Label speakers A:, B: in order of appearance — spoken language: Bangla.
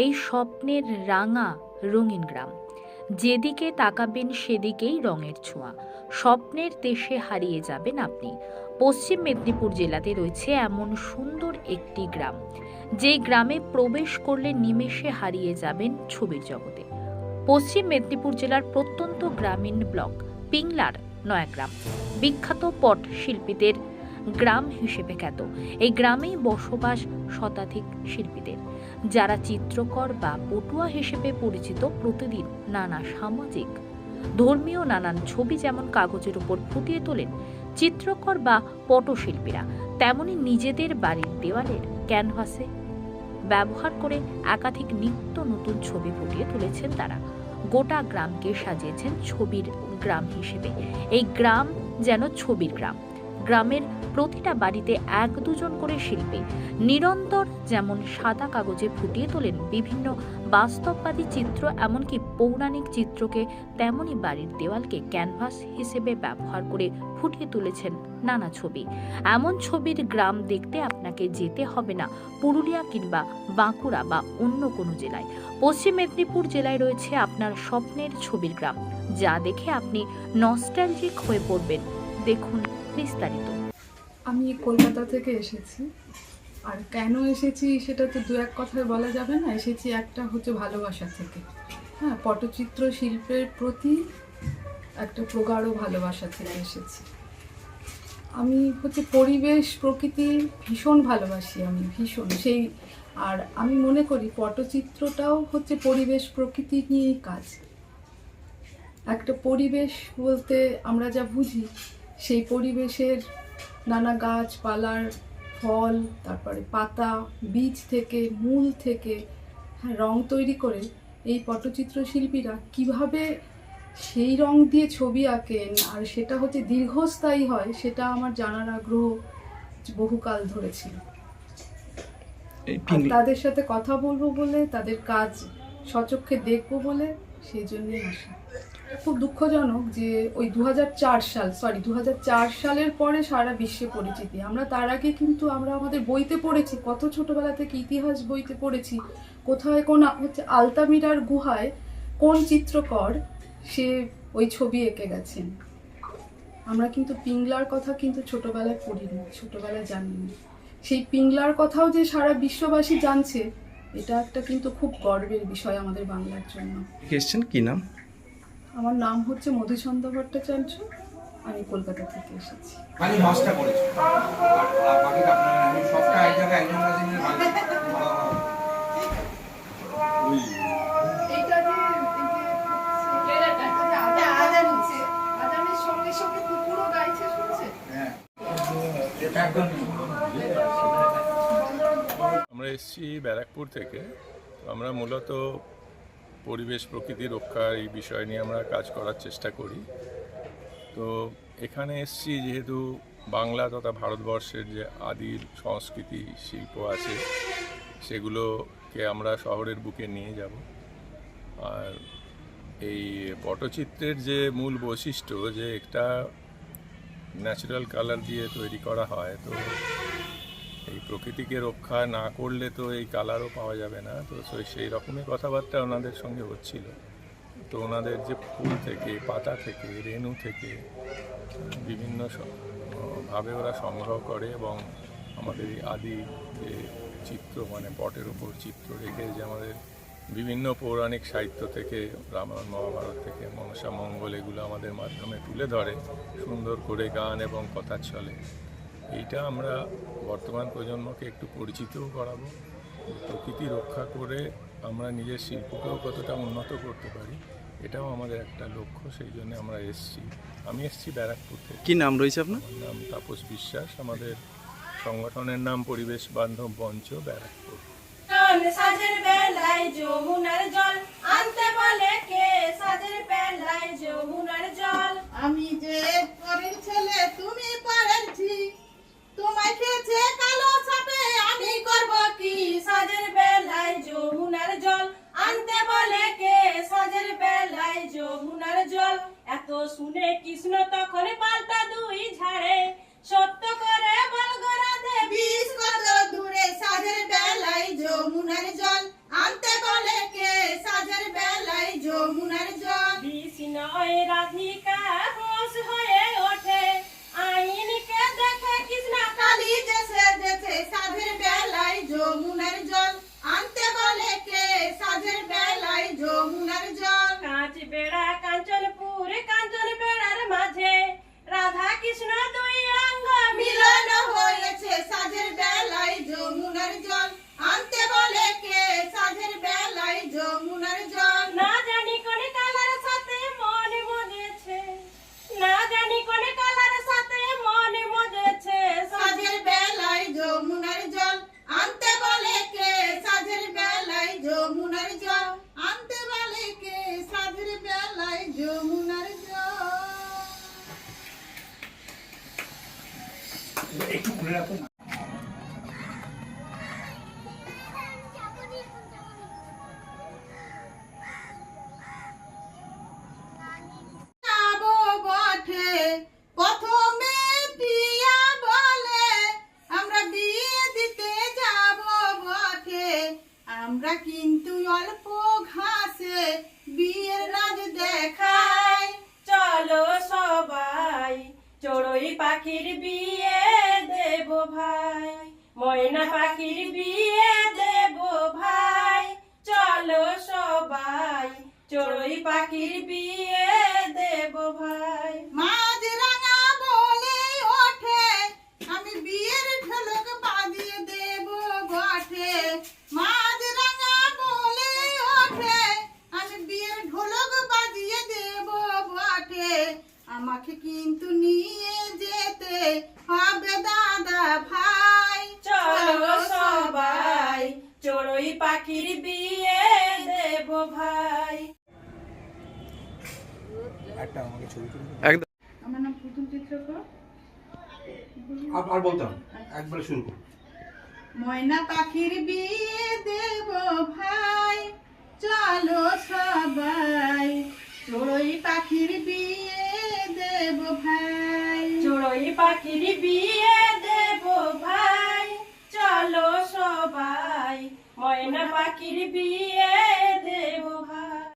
A: এই স্বপ্নের রাঙা রঙিন গ্রাম। যেদিকে তাকাবেন সেদিকেই রঙের ছোঁয়া। স্বপ্নের দেশে হারিয়ে যাবেন আপনি। পশ্চিম মেদিনীপুর জেলাতে রয়েছে এমন সুন্দর একটি গ্রাম। যেই গ্রামে প্রবেশ করলে নিমেষে হারিয়ে যাবেন ছবির জগতে। পশ্চিম মেদিনীপুর জেলার প্রত্যন্ত গ্রামীণ ব্লক, পিংলার নয়াগ্রাম। বিখ্যাত পট শিল্পীদের গ্রাম হিসেবে খ্যাত। এই গ্রামেই বসবাস শতাধিক শিল্পীদের, যারা চিত্রকর বা পটুয়া হিসেবে পরিচিত প্রতিদিন নানা সামাজিক, ধর্মীয় নানান ছবি যেমন কাগজের উপর ফুটিয়ে তোলেন, চিত্রকর বা পটশিল্পীরা, তেমনি নিজেদের বাড়ির দেওয়ালের ক্যানভাসে ব্যবহার করে একাধিক নিত্য নতুন ছবি ফুটিয়ে তুলেছেন তারা। গোটা গ্রামকে সাজিয়েছেন ছবির গ্রাম হিসেবে। এই গ্রাম যেন ছবির গ্রাম। গ্রামের প্রতিটা বাড়িতে এক দুজন করে শিল্পী। নিরন্তর যেমন সাদা কাগজে ফুটিয়ে তোলেন বিভিন্ন বাস্তববাদী চিত্র, এমনকি পৌরাণিক চিত্রকে তেমনই বাড়ির দেওয়ালকে ক্যানভাস হিসেবে ব্যবহার করে ফুটিয়ে তুলেছেন নানা ছবি। এমন ছবির গ্রাম দেখতে আপনাকে যেতে হবে না, পুরুলিয়া কিংবা বাঁকুড়া বা অন্য কোনো জেলায়। পশ্চিম মেদিনীপুর জেলায় রয়েছে আপনার স্বপ্নের ছবির গ্রাম। যা দেখে আপনি নস্টালজিক হয়ে পড়বেন। দেখুন বিস্তারিত।
B: আমি কলকাতা থেকে এসেছি। আর কেন এসেছি সেটা তো দু এক কথায় বলা যাবে না। এসেছি একটা হচ্ছে ভালোবাসা থেকে। হ্যাঁ পটচিত্র শিল্পের প্রতি একটা প্রগাঢ় ভালোবাসা থেকে এসেছি। আমি হচ্ছে পরিবেশ, প্রকৃতি ভীষণ ভালোবাসি আমি, ভীষণ। সেই, আর আমি মনে করি পটচিত্রটাও হচ্ছে পরিবেশ, প্রকৃতি নিয়েই কাজ। একটা পরিবেশ বলতে আমরা যা বুঝি সেই পরিবেশের নানা গাছপালার ফল তারপরে পাতা বীজ থেকে মূল থেকে হ্যাঁ রং তৈরি করে এই পটচিত্র শিল্পীরা কীভাবে সেই রং দিয়ে ছবি আঁকেন আর সেটা হচ্ছে দীর্ঘস্থায়ী হয় সেটা আমার জানার আগ্রহ বহুকাল ধরে ছিল।
C: এই
B: আর
C: পিং-
B: তাদের সাথে কথা বলব বলে তাদের কাজ সচক্ষে দেখব বলে সেই জন্যই আসা। খুব দুঃখজনক যে ওই দু হাজার চার সাল সরি দু হাজার চার সালের পরে সারা বিশ্বে পরিচিতি। আমরা তার আগে কিন্তু আমরা আমাদের বইতে পড়েছি, কত ছোটবেলা থেকে ইতিহাস বইতে পড়েছি, কোথায় কোন হচ্ছে আলতামিরার গুহায় কোন চিত্রকর সে ওই ছবি এঁকে গেছেন। আমরা কিন্তু পিংলার কথা কিন্তু ছোটবেলায় পড়িনি, ছোটবেলায় জানিনি। সেই পিংলার কথাও যে সারা বিশ্ববাসী জানছে, এটা একটা কিন্তু খুব গর্বের বিষয় আমাদের বাংলার জন্য।
C: এসছেন কি নাম?
B: আমার নাম হচ্ছে মধুচন্দ্র ভট্টাচার্য আমি কলকাতা থেকে এসেছি।
D: করেছে। আর বাকি আপনার আমি সবটা এক জায়গায় একজন কাছে নিয়ে ভালো হ্যাঁ
E: আমরা এসেছি ব্যারাকপুর থেকে। আমরা মূলত পরিবেশ, প্রকৃতি রক্ষার এই বিষয় নিয়ে আমরা কাজ করার চেষ্টা করি। তো এখানে এসেছি যেহেতু বাংলা তথা ভারতবর্ষের যে আদি সংস্কৃতি শিল্প আছে, সেগুলোকে আমরা শহরের বুকে নিয়ে যাব। আর এই পটচিত্রের যে মূল বৈশিষ্ট্য যে একটা ন্যাচারাল কালার দিয়ে তৈরি করা হয়, তো প্রকৃতিকে রক্ষা না করলে তো এই কালারও পাওয়া যাবে না। তো সেই রকমই কথাবার্তা ওনাদের সঙ্গে হচ্ছিল। তো ওনাদের যে ফুল থেকে, পাতা থেকে, রেণু থেকে, বিভিন্ন ভাবে ওরা সংগ্রহ করে এবং আমাদের এই আদি যে চিত্র মানে পটের উপর চিত্র রেখে যে আমাদের বিভিন্ন পৌরাণিক সাহিত্য থেকে, রামায়ণ, মহাভারত থেকে, মনসা, মঙ্গল, এগুলো আমাদের মাধ্যমে তুলে ধরে। সুন্দর করে গান এবং কথা ছলে এইটা আমরা বর্তমান প্রজন্মকে একটু পরিচিতও করাবো প্রকৃতি রক্ষা করে আমরা নিজের শিল্পকেও কতটা উন্নত করতে পারি এটাও আমাদের একটা লক্ষ্য সেই জন্য আমরা এসছি। আমি এসছি ব্যারাকপুর থেকে।
C: কি নাম রয়েছে আপনার?
E: নাম তাপস বিশ্বাস আমাদের সংগঠনের নাম পরিবেশ বান্ধব মঞ্চ ব্যারাকপুর।
F: সাজের বেলায় যমুনার জল আনতে বলে কে সাজের বেলায় যমুনার জল।
G: আমি যে পরের ছেলে তুমি পরের ঝি তোমায় খেয়েছে কালো সাপে আমি করব
D: একটু খুলে রাখুন
G: আমরা কিন্তু অল্প ঘাসে
F: চলো সবাই চড়ুই পাখির বিয়ে ময়না পাখির বিয়ে দেব ভাই। চলো সবাই, চড়ুই পাখির বিয়ে দেব ভাই।
G: বলে ওঠে, আমি বিয়ের ঢোলক বাজিয়ে দেব বলে ওঠে, আমি বিয়ের বাজিয়ে দেব আমাকে কিন্তু নিয়ে যেতে হবে দাদা ভাই।
F: চলো সবাই চড়ুই পাখির বিয়ে দেব ভাই।
D: একটা আমাকে ছবি তুলে
C: একদম।
B: আমার নাম প্রথম চিত্রকর।
D: আর আর বলতাম একবারে শুরু করুন
G: ময়না পাখির বিয়ে দেব ভাই চলো সবাই চড়ুই পাখির বিয়ে দেব ভাই।
F: চড়ুই পাখির বিয়ে দেব ভাই চলো